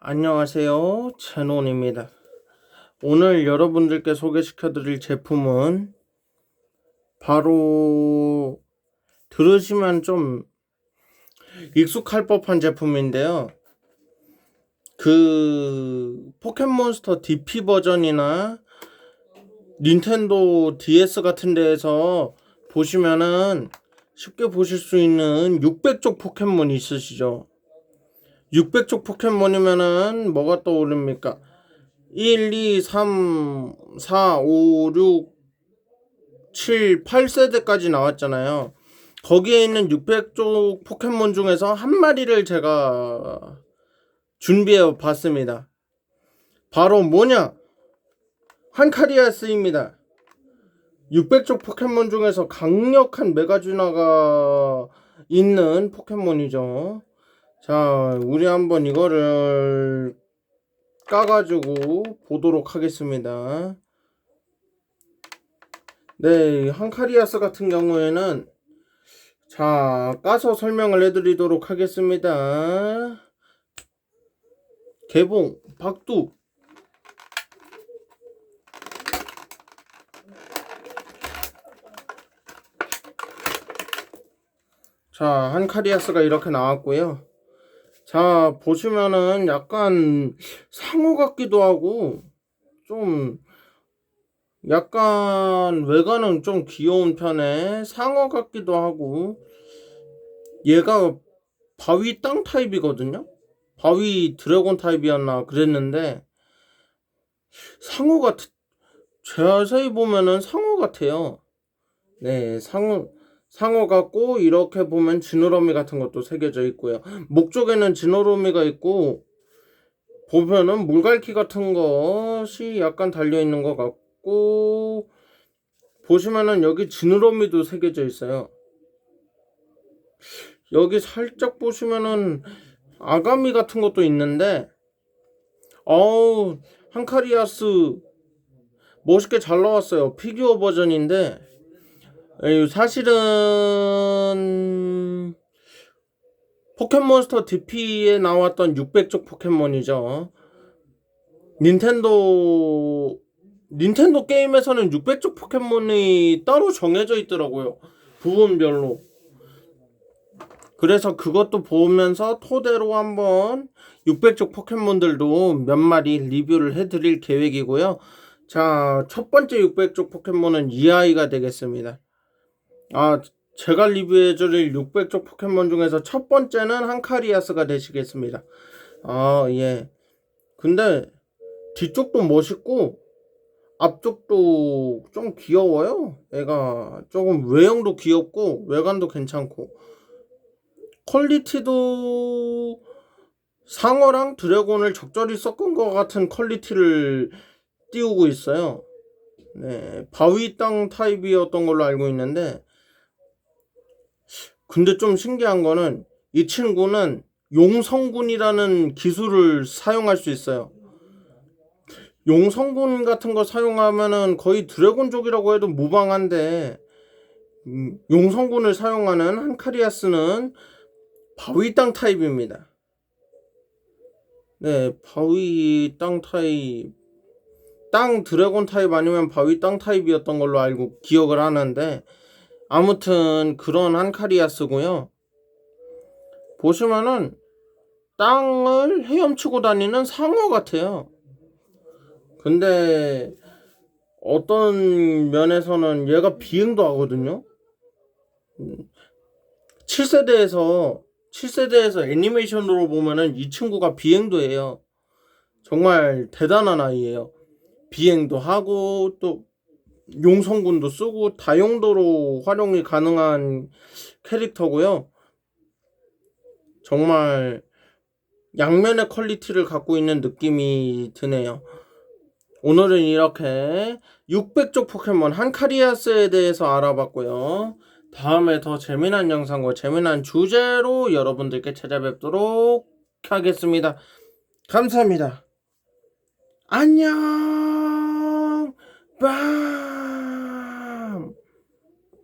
안녕하세요. 제논입니다. 오늘 여러분들께 소개시켜 드릴 제품은 바로 들으시면 좀 익숙할 법한 제품인데요. 그 포켓몬스터 DP 버전이나 닌텐도 DS 같은 데에서 보시면은 쉽게 보실 수 있는 600쪽 포켓몬 있으시죠? 600쪽 포켓몬이면은 뭐가 떠오릅니까? 1, 2, 3, 4, 5, 6, 7, 8세대까지 나왔잖아요. 거기에 있는 600쪽 포켓몬 중에서 한 마리를 제가 준비해 봤습니다. 바로 뭐냐? 한카리아스입니다. 600쪽 포켓몬 중에서 강력한 메가주나가 있는 포켓몬이죠. 자, 우리 한번 이거를 까가지고 보도록 하겠습니다. 네, 한카리아스 같은 경우에는 자, 까서 설명을 해드리도록 하겠습니다. 개봉, 박두. 자, 한카리아스가 이렇게 나왔고요. 자, 보시면은 약간 상어 같기도 하고, 좀, 약간 외관은 좀 귀여운 편에 상어 같기도 하고, 얘가 바위 땅 타입이거든요? 바위 드래곤 타입이었나 그랬는데, 상어 같, 자세히 보면은 상어 같아요. 네, 상어, 상어 같고 이렇게 보면 지느러미 같은 것도 새겨져 있고요. 목 쪽에는 지느러미가 있고 보면은 물갈퀴 같은 것이 약간 달려 있는 것 같고 보시면은 여기 지느러미도 새겨져 있어요. 여기 살짝 보시면은 아가미 같은 것도 있는데 어우 한카리아스 멋있게 잘 나왔어요. 피규어 버전인데 사실은 포켓몬스터 DP에 나왔던 600쪽 포켓몬이죠. 닌텐도 닌텐도 게임에서는 600쪽 포켓몬이 따로 정해져 있더라고요. 부분별로. 그래서 그것도 보면서 토대로 한번 600쪽 포켓몬들도 몇 마리 리뷰를 해드릴 계획이고요. 자, 첫 번째 600쪽 포켓몬은 이 아이가 되겠습니다. 아, 제가 리뷰해드릴 600쪽 포켓몬 중에서 첫 번째는 한카리아스가 되시겠습니다. 아, 예. 근데 뒤쪽도 멋있고 앞쪽도 좀 귀여워요. 애가 조금 외형도 귀엽고 외관도 괜찮고 퀄리티도 상어랑 드래곤을 적절히 섞은 것 같은 퀄리티를 띄우고 있어요. 네, 바위 땅 타입이었던 걸로 알고 있는데 근데 좀 신기한 거는 이 친구는 용성군이라는 기술을 사용할 수 있어요. 용성군 같은 거 사용하면은 거의 드래곤족이라고 해도 무방한데 음, 용성군을 사용하는 한카리아스는 바위 땅 타입입니다. 네, 바위 땅 타입 땅 드래곤 타입 아니면 바위 땅 타입이었던 걸로 알고 기억을 하는데 아무튼 그런 한카리아스고요. 보시면은 땅을 헤엄치고 다니는 상어 같아요. 근데 어떤 면에서는 얘가 비행도 하거든요. 7세대에서 7세대에서 애니메이션으로 보면은 이 친구가 비행도 해요. 정말 대단한 아이예요. 비행도 하고 또 용성군도 쓰고 다용도로 활용이 가능한 캐릭터고요. 정말 양면의 퀄리티를 갖고 있는 느낌이 드네요. 오늘은 이렇게 600쪽 포켓몬 한카리아스에 대해서 알아봤고요. 다음에 더 재미난 영상과 재미난 주제로 여러분들께 찾아뵙도록 하겠습니다. 감사합니다. 안녕! 바이!